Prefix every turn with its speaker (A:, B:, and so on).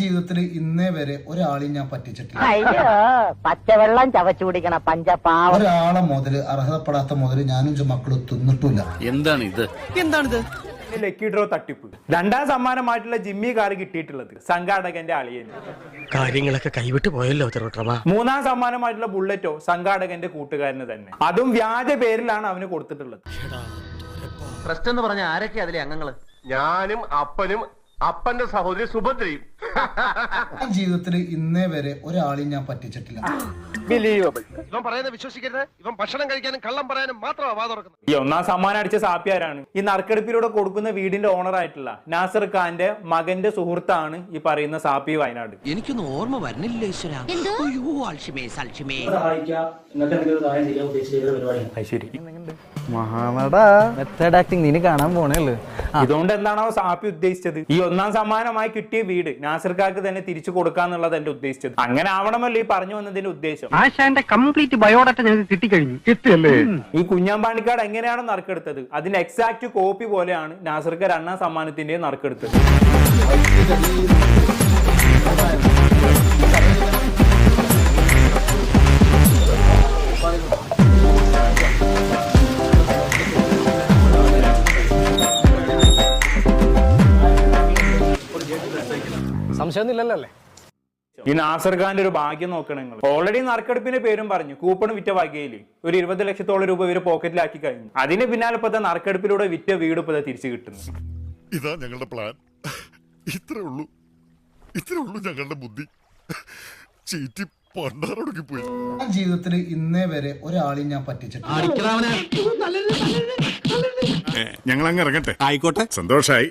A: ജീവിതത്തിൽ ഇന്നേ വരെ ഒരാളെയും ഞാൻ പറ്റിച്ചിട്ടില്ല.
B: അയ്യോ പച്ചവെള്ളം ചവച്ചു കുടിക്കണ പഞ്ചപാവ.
A: ഒരാളെ മുതൽ അർഹതപ്പെടാത്ത മുതൽ ഞാനും മക്കളും തിന്നിട്ടില്ല.
C: എന്താണ് ഇത്
D: ലക്കി ഡ്രോ തട്ടിപ്പ്. രണ്ടാം സമ്മാനമായിട്ടുള്ള ജിമ്മി കാർ കിട്ടിയിട്ടുള്ളത് സംഘാടകന്റെ അളിയന്.
E: കാര്യങ്ങളൊക്കെ കൈവിട്ട് പോയല്ലോ
D: മൂന്നാം സമ്മാനമായിട്ടുള്ള ബുള്ളറ്റോ സംഘാടകന്റെ കൂട്ടുകാരന് തന്നെ. അതും വ്യാജ പേരിലാണ് അവന് കൊടുത്തിട്ടുള്ളത്.
F: ട്രസ്റ്റ് എന്ന് പറഞ്ഞ ആരൊക്കെ അതിലെ അംഗങ്ങൾ?
G: ഞാനും അപ്പനും അപ്പന്റെ സഹോദരി സുഭദ്രയും.
A: ജീവിതത്തിൽ ഇന്നേ വരെ ഒരാളെയും ഞാൻ പറ്റിച്ചിട്ടില്ല.
G: ഇവൻ പറയുന്നത് വിശ്വസിക്കരുത്. ഇവൻ ഭക്ഷണം കഴിക്കാനും കള്ളം പറയാനും മാത്രമാണ് വാ തുറക്കുന്നത്.
D: ഈ ഒന്നാം സമ്മാനം അടിച്ച സാപ്പിയാരാണ് ഈ നറുക്കെടുപ്പിലൂടെ കൊടുക്കുന്ന വീടിന്റെ ഓണർ ആയിട്ടുള്ള നാസർ ഖാന്റെ മകന്റെ സുഹൃത്താണ് ഈ പറയുന്ന സാപ്പി വയനാട്.
E: എനിക്കൊന്നും ഓർമ്മ വരുന്നില്ല ഈശ്വര. അയ്യോ അൽഷിമേ
D: ശരി.
H: മെത്തേഡ് ആക്ടിങ് നിന്നെ കാണാൻ പോണേ
D: ഇതുകൊണ്ട് എന്താണോ സാപ്പി ഉദ്ദേശിച്ചത്? ഈ ഒന്നാം സമ്മാനമായി കിട്ടിയ വീട് നാസർ തന്നെ തിരിച്ചു കൊടുക്കാന്നുള്ളത് എന്റെ ഉദ്ദേശിച്ചത്. അങ്ങനെ ആവണമല്ലോ ഈ പറഞ്ഞു വന്നതിന്റെ ഉദ്ദേശം.
H: ആശാന്റെ കംപ്ലീറ്റ് ബയോഡാറ്റ ഞങ്ങൾക്ക് കിട്ടിക്കഴിഞ്ഞു കിട്ടിയല്ലേ?
D: ഈ കുഞ്ഞാമ്പാണിക്കാട് എങ്ങനെയാണോ നറുക്കെടുത്തത്? അതിന്റെ എക്സാക്ട് കോപ്പി പോലെയാണ് നാസർ അണ്ണാ രണ്ടാം സമ്മാനത്തിന്റെ നറുക്കെടുത്തത്.
H: സംശയമൊന്നുമില്ലല്ലോ അല്ലേ?
D: ഈ നാസർ ഖാന്റെ ഒരു ഭാഗ്യം നോക്കണം നിങ്ങൾ. ഓൾറെഡി നറുക്കെടുപ്പിന്റെ പേരും പറഞ്ഞു കൂപ്പൺ വിറ്റ വകയിൽ. ഒരു ഇരുപത് ലക്ഷത്തോളം രൂപ ഇവർ പോക്കറ്റിലാക്കി കഴിഞ്ഞു. അതിന് പിന്നാലെ ഇപ്പത്തെ നറുക്കെടുപ്പിലൂടെ വിറ്റ വീട് ഇപ്പത്തെ തിരിച്ചു കിട്ടുന്നു.
I: ഇതാ ഞങ്ങളുടെ പ്ലാൻ ഇത്രേ ഉള്ളൂ. ഇത്രേ ഉള്ളൂ ഞങ്ങളുടെ ബുദ്ധി. ചീറ്റി പണ്ടാറൊടുക്കി പോയി.
A: ജീവിതത്തിൽ ഇന്നേ വരെ ഒരാളെയും ഞാൻ പറ്റിച്ചിട്ടില്ല.
I: ഞങ്ങൾ അങ്ങ് ഇറങ്ങട്ടെ? ആയിക്കോട്ടെ. സന്തോഷായി.